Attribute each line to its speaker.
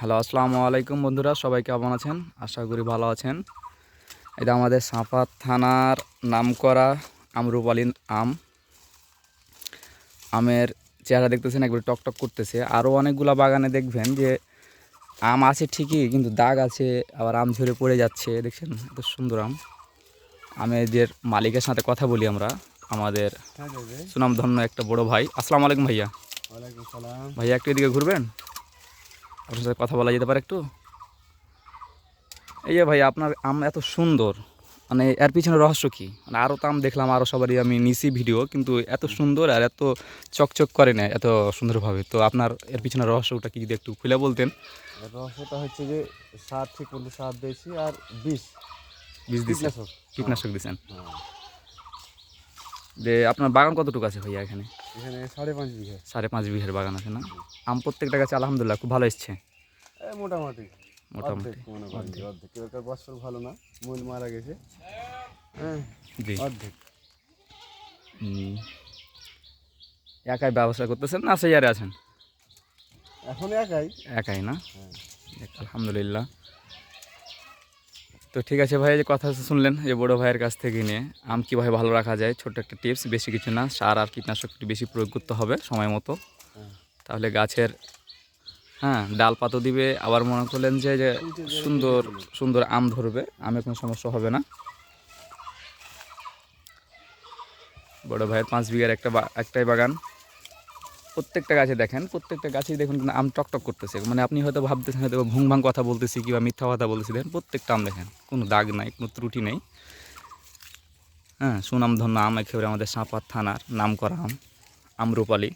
Speaker 1: Hello আসসালামু আলাইকুম বন্ধুরা সবাই কেমন আছেন? আশা করি ভালো আছেন। এটা আমাদের সাঁপাত থানার নাম নামকরা আমরুপালিন আম। আমের চেহারা দেখতেছেন একবার টকটক করতেছে। আরও অনেকগুলা বাগানে দেখবেন যে আম আছে ঠিকই কিন্তু দাগ আছে আবার আম ঝরে পড়ে যাচ্ছে। দেখছেন এত সুন্দর আম। আমের মালিকের সাথে কথা বলি আমরা। আমাদের সুনামধন্য একটা বড় ভাই। আসসালামু আলাইকুম ভাইয়া। ভাইয়া একটু এদিকে ঘুরবেন? আপনার সাথে কথা বলা যেতে পারে একটু? এই যে ভাই আপনার আম এত সুন্দর। মানে এর পিছনে রহস্য কী? মানে আরও তো আম দেখলাম আরও সবারই আমি নিছি ভিডিও কিন্তু এত সুন্দর আর এত চকচক করে না এত সুন্দরভাবে। তো আপনার এর পিছনে রহস্যটা কি যদি একটু খুলে বলতেন?
Speaker 2: রহস্যটা হচ্ছে যে সার ঠিক মতো সার দিয়েছি আর বিষ
Speaker 1: বিষ দিচ্ছেন
Speaker 2: কীটনাশক।
Speaker 1: কীটনাশক দিচ্ছেন
Speaker 2: হ্যাঁ।
Speaker 1: যে আপনার বাগান কতটুকু আছে ভাইয়া এখানে?
Speaker 2: এখানে সাড়ে পাঁচ বিঘা।
Speaker 1: সাড়ে পাঁচ বিঘের বাগান আছে না? আম প্রত্যেকটা গাছে আলহামদুলিল্লাহ খুব ভালো এসছে।
Speaker 2: মোটামুটি।
Speaker 1: মোটামুটি।
Speaker 2: অর্ধেক বছর ভালো না? মূল মারা গেছে। হ্যাঁ অর্ধেক।
Speaker 1: একাই ব্যবসা করতেছেন না সেই আরে আছেন?
Speaker 2: এখন একাই।
Speaker 1: একাই না?
Speaker 2: হ্যাঁ।
Speaker 1: আলহামদুলিল্লাহ। তো ঠিক আছে ভাই যে কথা শুনলেন যে বড়ো ভাইয়ের কাছ থেকে নিয়ে, আম কীভাবে ভালো রাখা যায়, ছোট্ট একটা টিপস, বেশি কিছু না, সার আর কীটনাশক একটু বেশি প্রয়োগ করতে হবে সময় মতো। তাহলে গাছের হ্যাঁ ডাল পাতো দিবে, আবার মনে করলেন যে যে সুন্দর সুন্দর আম ধরবে, আমে কোনো সমস্যা হবে না বড় ভাইয়ের পাঁচ বিঘার একটা একটাই বাগান প্রত্যেকটা গাছে দেখেন, প্রত্যেকটা গাছেই দেখুন কিন্তু আম টকটক করতেছে। মানে আপনি হয়তো ভাবতেছেন, হয়তো ভুং ভাং কথা বলতেছি কিংবা মিথ্যা কথা বলতেছি, দেখেন প্রত্যেকটা আম দেখেন, কোনো দাগ নাই, কোনো ত্রুটি নেই। হ্যাঁ সুনামধন্য আম একেবারে আমাদের সাঁপার থানার নাম করা আম, আমরুপালি।